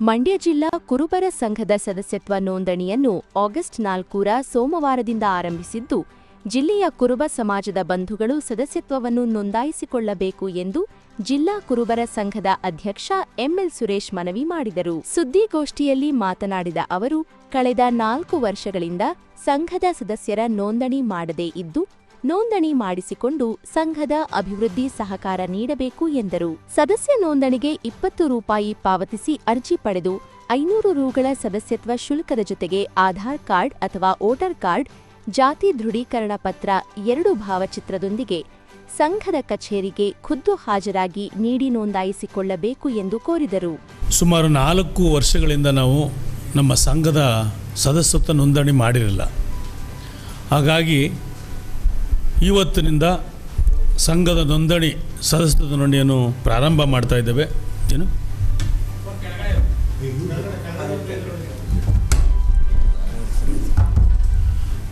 ಮಂಡ್ಯ ಜಿಲ್ಲಾ ಕುರುಬರ ಸಂಘದ ಸದಸ್ಯತ್ವ ನೋಂದಣಿಯನ್ನು ಆಗಸ್ಟ್ ನಾಲ್ಕೂರ ಸೋಮವಾರದಿಂದ ಆರಂಭಿಸಿದ್ದು, ಜಿಲ್ಲೆಯ ಕುರುಬ ಸಮಾಜದ ಬಂಧುಗಳು ಸದಸ್ಯತ್ವವನ್ನು ನೋಂದಾಯಿಸಿಕೊಳ್ಳಬೇಕು ಎಂದು ಜಿಲ್ಲಾ ಕುರುಬರ ಸಂಘದ ಅಧ್ಯಕ್ಷ ಎಂಎಲ್ ಸುರೇಶ್ ಮನವಿ ಮಾಡಿದರು. ಸುದ್ದಿಗೋಷ್ಠಿಯಲ್ಲಿ ಮಾತನಾಡಿದ ಅವರು, ಕಳೆದ ನಾಲ್ಕು ವರ್ಷಗಳಿಂದ ಸಂಘದ ಸದಸ್ಯರ ನೋಂದಣಿ ಮಾಡದೇ ಇದ್ದು ನೋಂದಣಿ ಮಾಡಿಸಿಕೊಂಡು ಸಂಘದ ಅಭಿವೃದ್ಧಿ ಸಹಕಾರ ನೀಡಬೇಕು ಎಂದರು. ಸದಸ್ಯ ನೋಂದಣಿಗೆ ಇಪ್ಪತ್ತು ರೂಪಾಯಿ ಪಾವತಿಸಿ ಅರ್ಜಿ ಪಡೆದು ಐನೂರು ರೂಗಳ ಸದಸ್ಯತ್ವ ಶುಲ್ಕದ ಜೊತೆಗೆ ಆಧಾರ್ ಕಾರ್ಡ್ ಅಥವಾ ವೋಟರ್ ಕಾರ್ಡ್, ಜಾತಿ ದೃಢೀಕರಣ ಪತ್ರ ಎರಡು ಭಾವಚಿತ್ರದೊಂದಿಗೆ ಸಂಘದ ಕಚೇರಿಗೆ ಖುದ್ದು ಹಾಜರಾಗಿ ನೀಡಿ ನೋಂದಾಯಿಸಿಕೊಳ್ಳಬೇಕು ಎಂದು ಕೋರಿದರು. ಸುಮಾರು ನಾಲ್ಕು ವರ್ಷಗಳಿಂದ ನಾವು ನಮ್ಮ ಸಂಘದ ಸದಸ್ಯತ್ವ ನೋಂದಣಿ ಮಾಡಿರಲಿಲ್ಲ. ಹಾಗಾಗಿ ಇವತ್ತಿನಿಂದ ಸಂಘದ ನೋಂದಣಿ ಸದಸ್ಯತ್ವ ನೋಂದಣಿಯನ್ನು ಪ್ರಾರಂಭ ಮಾಡ್ತಾ ಇದ್ದೇವೆ. ಏನು?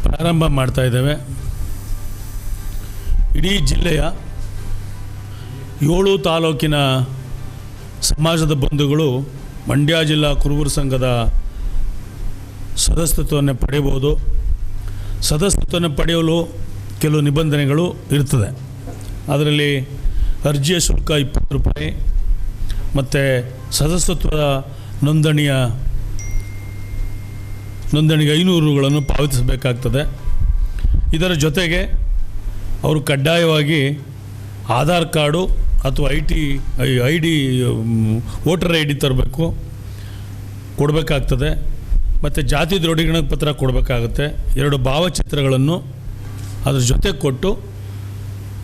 ಪ್ರಾರಂಭ ಮಾಡ್ತಾ ಇದ್ದೇವೆ. ಇಡೀ ಜಿಲ್ಲೆಯ ಏಳು ತಾಲೂಕಿನ ಸಮಾಜದ ಬಂಧುಗಳು ಮಂಡ್ಯ ಜಿಲ್ಲಾ ಕುರುಬರ ಸಂಘದ ಸದಸ್ಯತ್ವವನ್ನು ಪಡೆಯಬಹುದು. ಸದಸ್ಯತ್ವವನ್ನು ಪಡೆಯಲು ಕೆಲವು ನಿಬಂಧನೆಗಳು ಇರ್ತದೆ. ಅದರಲ್ಲಿ ಅರ್ಜಿಯ ಶುಲ್ಕ ಇಪ್ಪತ್ತು ರೂಪಾಯಿ, ಮತ್ತು ಸದಸ್ಯತ್ವದ ನೋಂದಣಿಯ, ನೋಂದಣಿಗೆ ಐನೂರುಗಳನ್ನು ಪಾವತಿಸಬೇಕಾಗ್ತದೆ. ಇದರ ಜೊತೆಗೆ ಅವರು ಕಡ್ಡಾಯವಾಗಿ ಆಧಾರ್ ಕಾರ್ಡು ಅಥವಾ I T, I D, voter I D ತರಬೇಕು, ಕೊಡಬೇಕಾಗ್ತದೆ. ಮತ್ತು ಜಾತಿ ದೃಢೀಕರಣ ಪತ್ರ ಕೊಡಬೇಕಾಗುತ್ತೆ. ಎರಡು ಭಾವಚಿತ್ರಗಳನ್ನು ಅದ್ರ ಜೊತೆ ಕೊಟ್ಟು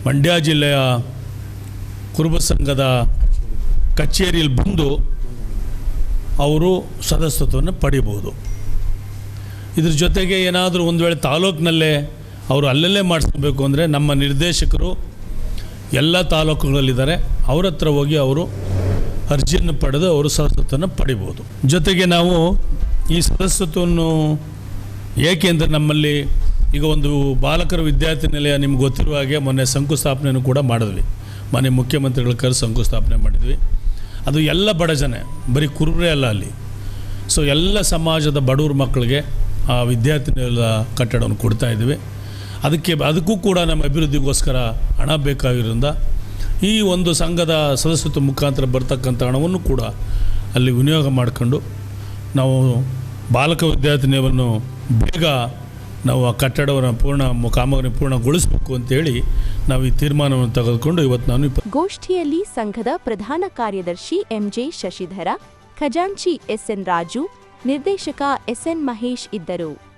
ಮಂಡ್ಯ ಜಿಲ್ಲೆಯ ಕುರುಬ ಸಂಘದ ಕಚೇರಿಯಲ್ಲಿ ಬಂದು ಅವರು ಸದಸ್ಯತ್ವವನ್ನು ಪಡಿಬೋದು. ಇದ್ರ ಜೊತೆಗೆ ಏನಾದರೂ ಒಂದು ವೇಳೆ ತಾಲೂಕಿನಲ್ಲೇ ಅವರು ಅಲ್ಲಲ್ಲೇ ಮಾಡಿಸ್ಕೋಬೇಕು ಅಂದರೆ ನಮ್ಮ ನಿರ್ದೇಶಕರು ಎಲ್ಲ ತಾಲೂಕುಗಳಲ್ಲಿದ್ದಾರೆ. ಅವ್ರ ಹತ್ರ ಹೋಗಿ ಅವರು ಅರ್ಜಿಯನ್ನು ಪಡೆದು ಅವರು ಸದಸ್ಯತ್ವವನ್ನು ಪಡಿಬೋದು. ಜೊತೆಗೆ ನಾವು ಈ ಸದಸ್ಯತ್ವವನ್ನು ಏಕೆಂದರೆ ನಮ್ಮಲ್ಲಿ ಈಗ ಒಂದು ಬಾಲಕರ ವಿದ್ಯಾರ್ಥಿ ನಿಲಯ ನಿಮ್ಗೆ ಗೊತ್ತಿರುವ ಹಾಗೆ ಮೊನ್ನೆ ಶಂಕುಸ್ಥಾಪನೆಯನ್ನು ಕೂಡ ಮಾಡಿದ್ವಿ. ಮನೆ ಮುಖ್ಯಮಂತ್ರಿಗಳ ಕರೆ ಶಂಕುಸ್ಥಾಪನೆ ಮಾಡಿದ್ವಿ. ಅದು ಎಲ್ಲ ಬಡ ಜನ ಬರೀ ಕುರುಬರೇ ಅಲ್ಲ ಅಲ್ಲಿ. ಸೊ ಎಲ್ಲ ಸಮಾಜದ ಬಡವ್ರ ಮಕ್ಕಳಿಗೆ ಆ ವಿದ್ಯಾರ್ಥಿ ನಿಲಯದ ಕಟ್ಟಡವನ್ನು ಕೊಡ್ತಾ ಇದ್ದೀವಿ ಅದಕ್ಕೆ ಅದಕ್ಕೂ ಕೂಡ ನಮ್ಮ ಅಭಿವೃದ್ಧಿಗೋಸ್ಕರ ಹಣ ಬೇಕಾಗಿರೋದ್ರಿಂದ ಈ ಒಂದು ಸಂಘದ ಸದಸ್ಯತ್ವ ಮುಖಾಂತರ ಬರ್ತಕ್ಕಂಥ ಹಣವನ್ನು ಕೂಡ ಅಲ್ಲಿ ವಿನಿಯೋಗ ಮಾಡಿಕೊಂಡು ನಾವು ಬಾಲಕ ವಿದ್ಯಾರ್ಥಿನಿಯವನ್ನು ಬೇಗ ನಾವು ಆ ಕಟ್ಟಡವನ್ನು ಪೂರ್ಣ ಕಾಮಗಾರಿ ಪೂರ್ಣಗೊಳಿಸಬೇಕು ಅಂತೇಳಿ ನಾವು ಈ ತೀರ್ಮಾನವನ್ನು ತೆಗೆದುಕೊಂಡು ಇವತ್ತು ನಾನು ಗೋಷ್ಠಿಯಲ್ಲಿ ಸಂಘದ ಪ್ರಧಾನ ಕಾರ್ಯದರ್ಶಿ ಎಂಜೆ ಶಶಿಧರ, ಖಜಾಂಚಿ ಎಸ್ಎನ್ ರಾಜು, ನಿರ್ದೇಶಕ ಎಸ್ಎನ್ ಮಹೇಶ್ ಇದ್ದರು.